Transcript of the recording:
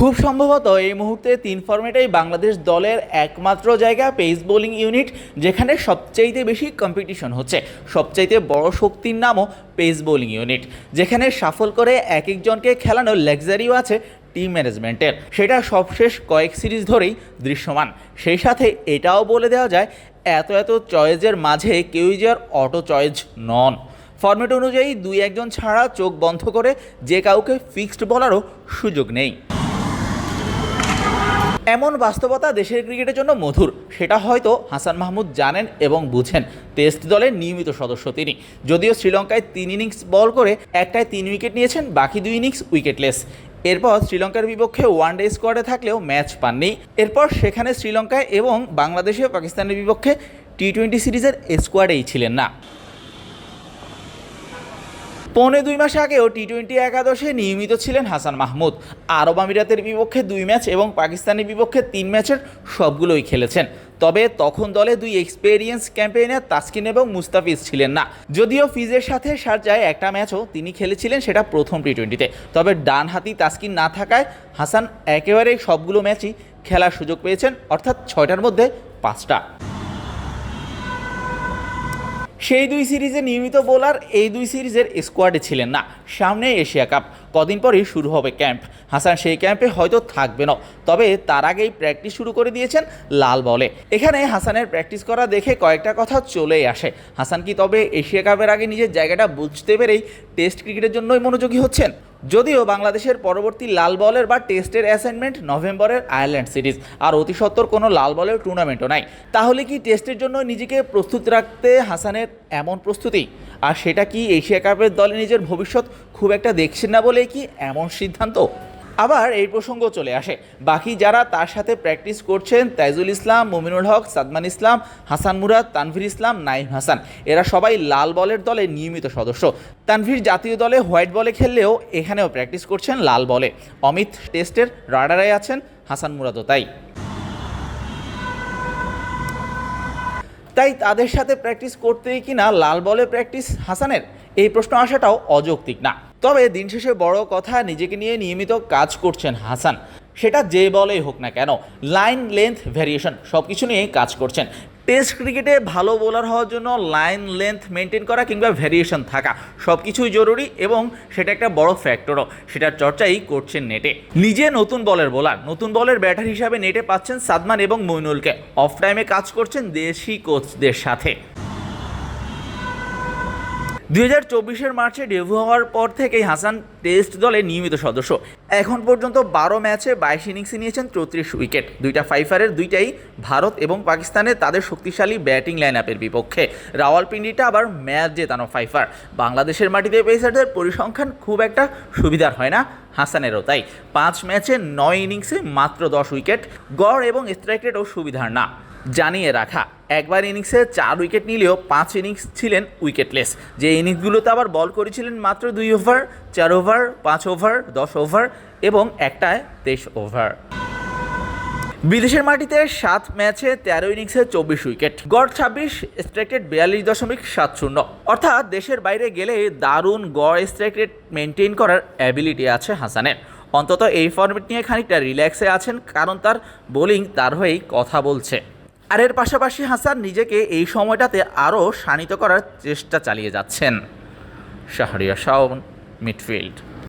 খুব সম্ভবত এই মুহূর্তে তিন ফর্মেটেই বাংলাদেশ দলের একমাত্র জায়গা পেস বোলিং ইউনিট, যেখানে সবচাইতে বেশি কম্পিটিশন হচ্ছে, সবচাইতে বড় শক্তির নামও পেস বোলিং ইউনিট, যেখানে সাফল করে এক একজনকে খেলানোর লাক্সারিও আছে টিম ম্যানেজমেন্টের সেটা সবশেষ কয়েক সিরিজ ধরেই দৃশ্যমান। সেই সাথে এটাও বলে দেওয়া যায়, এত এত চয়েজের মাঝে কেউই যে আর অটো চয়েজ নন। ফরম্যাট অনুযায়ী দুই একজন ছাড়া চোখ বন্ধ করে যে কাউকে ফিক্সড বলারও সুযোগ নেই। এমন বাস্তবতা দেশের ক্রিকেটের জন্য মধুর। সেটা হয়তো হাসান মাহমুদ জানেন এবং বুঝেন। টেস্ট দলের নিয়মিত সদস্য তিনি। যদিও শ্রীলঙ্কায় তিন ইনিংস বল করে একটায় তিন উইকেট নিয়েছেন, বাকি দুই ইনিংস উইকেটলেস। এরপর শ্রীলঙ্কার বিপক্ষে ওয়ান ডে স্কোয়াডে থাকলেও ম্যাচ পাননি। এরপর সেখানে শ্রীলঙ্কায় এবং বাংলাদেশে পাকিস্তানের বিপক্ষে টি টোয়েন্টি সিরিজের স্কোয়াডেই ছিলেন না। পৌনে দুই মাস আগেও টি টোয়েন্টি একাদশে নিয়মিত ছিলেন হাসান মাহমুদ। আরব আমিরাতের বিপক্ষে দুই ম্যাচ এবং পাকিস্তানের বিপক্ষে তিন ম্যাচের সবগুলোই খেলেছেন। তবে তখন দলে দুই এক্সপেরিয়েন্স ক্যাম্পেইনার তাসকিন এবং মুস্তাফিজ ছিলেন না। যদিও ফিজের সাথে সারজায় একটা ম্যাচও তিনি খেলেছিলেন সেটা প্রথম টি টোয়েন্টিতে তবে ডান হাতি তাসকিন না থাকায় হাসান একেবারেই সবগুলো ম্যাচই খেলার সুযোগ পেয়েছেন, অর্থাৎ ছয়টার মধ্যে পাঁচটা। সেই দুই সিরিজে নিয়মিত বোলার এই দুই সিরিজের স্কোয়াডে ছিলেন না। সামনে এশিয়া কাপ, কদিন পরেই শুরু হবে ক্যাম্প। হাসান সেই ক্যাম্পে হয়তো থাকবে না, তবে তার আগেই প্র্যাকটিস শুরু করে দিয়েছেন লাল বলে। এখানে হাসানের প্র্যাকটিস করা দেখে কয়েকটা কথা চলেই আসে। হাসান কি তবে এশিয়া কাপের আগে নিজের জায়গাটা বুঝতে পেরেই টেস্ট ক্রিকেটের জন্যই মনোযোগী হচ্ছেন? যদিও বাংলাদেশের পরবর্তী লাল বলের বা টেস্টের অ্যাসাইনমেন্ট নভেম্বরের আয়ারল্যান্ড সিরিজ আর অতি সত্বর কোনো লাল বলের টুর্নামেন্টও নাই। তাহলে কি টেস্টের জন্য নিজেকে প্রস্তুত রাখতে হাসানের এমন প্রস্তুতি? আর সেটা কি এশিয়া কাপের দলে নিজের ভবিষ্যৎ খুব একটা দেখছেন না বলে কি এমন সিদ্ধান্ত? আবার এই প্রসঙ্গ চলে আসে। বাকি যারা তার সাথে প্র্যাকটিস করছেন, তাইজুল ইসলাম, মুমিনুল হক, সাদমান ইসলাম, হাসান মুরাদ, তানভীর ইসলাম নাইম হাসান, এরা সবাই লাল বলের দলে নিয়মিত সদস্য। তানভীর জাতীয় দলে হোয়াইট বলে খেললেও এখানেও প্র্যাকটিস করছেন লাল বলে। অমিত টেস্টের রাডারে আছেন, হাসান মুরাদও তাই। তাই তাদের সাথে প্র্যাকটিস করতেই কি না লাল বলে প্র্যাকটিস হাসানের? এই প্রশ্ন আসাটাও অযৌক্তিক না। তবে দিন শেষে বড় কথা, নিজেকে নিয়ে নিয়মিত কাজ করছেন হাসান। সেটা যে বলেই হোক না কেন লাইন লেন্থ ভ্যারিয়েশন সব কিছু নিয়ে কাজ করছেন। টেস্ট ক্রিকেটে ভালো বোলার হওয়ার জন্য লাইন লেন্থ মেনটেন করা কিংবা ভ্যারিয়েশন থাকা সব কিছুই জরুরি এবং সেটা একটা বড় ফ্যাক্টরও সেটার চর্চাই করছেন নেটে নিজে নতুন বলের বোলার নতুন বলের ব্যাটার হিসাবে নেটে পাচ্ছেন সাদমান এবং মইনুলকে। অফ টাইমে কাজ করছেন দেশি কোচদের সাথে। দুই হাজার চব্বিশের মার্চে ডেবু হওয়ার পর থেকেই হাসান টেস্ট দলে নিয়মিত সদস্য। এখন পর্যন্ত বারো ম্যাচে বাইশ ইনিংসে নিয়েছেন চৌত্রিশ উইকেট। দুইটা ফাইফারের, দুইটাই ভারত এবং পাকিস্তানে তাদের শক্তিশালী ব্যাটিং লাইন আপের বিপক্ষে। রাওয়ালপিন্ডিটা আবার ম্যাচ জেতানো ফাইফার। বাংলাদেশের মাটিতে পেসারদের পরিসংখ্যান খুব একটা সুবিধার হয় না হাসানেরও, তাই পাঁচ ম্যাচে নয় ইনিংসে মাত্র দশ উইকেট। গড় এবং স্ট্রাইক রেটও সুবিধার না। জানিয়ে রাখা। একবার ইনিংসে চার উইকেট নিলেও পাঁচ ইনিংস ছিলেন উইকেটলেস। যে ইনিংসগুলোতে আবার বল করেছিলেন মাত্র দুই ওভার, চার ওভার, পাঁচ ওভার, দশ ওভার এবং একটায় তেইশ ওভার। বিদেশের মাটিতে সাত ম্যাচে তেরো ইনিংসে চব্বিশ উইকেট। গড় ছাব্বিশ স্ট্রাইক রেট বিয়াল্লিশ দশমিক সাত শূন্য। অর্থাৎ দেশের বাইরে গেলে দারুণ গড় স্ট্রাইক রেট মেনটেন করার অ্যাবিলিটি আছে হাসানের। অন্তত এই ফর্মেট নিয়ে খানিকটা রিল্যাক্সে আছেন, কারণ তার বোলিং তার হয়েই কথা বলছে। আর এর পাশাপাশি হাসান নিজেকে এই সময়টাতে আরও শানিত করার চেষ্টা চালিয়ে যাচ্ছেন। শাহরিয়া শাওন, মিডফিল্ড।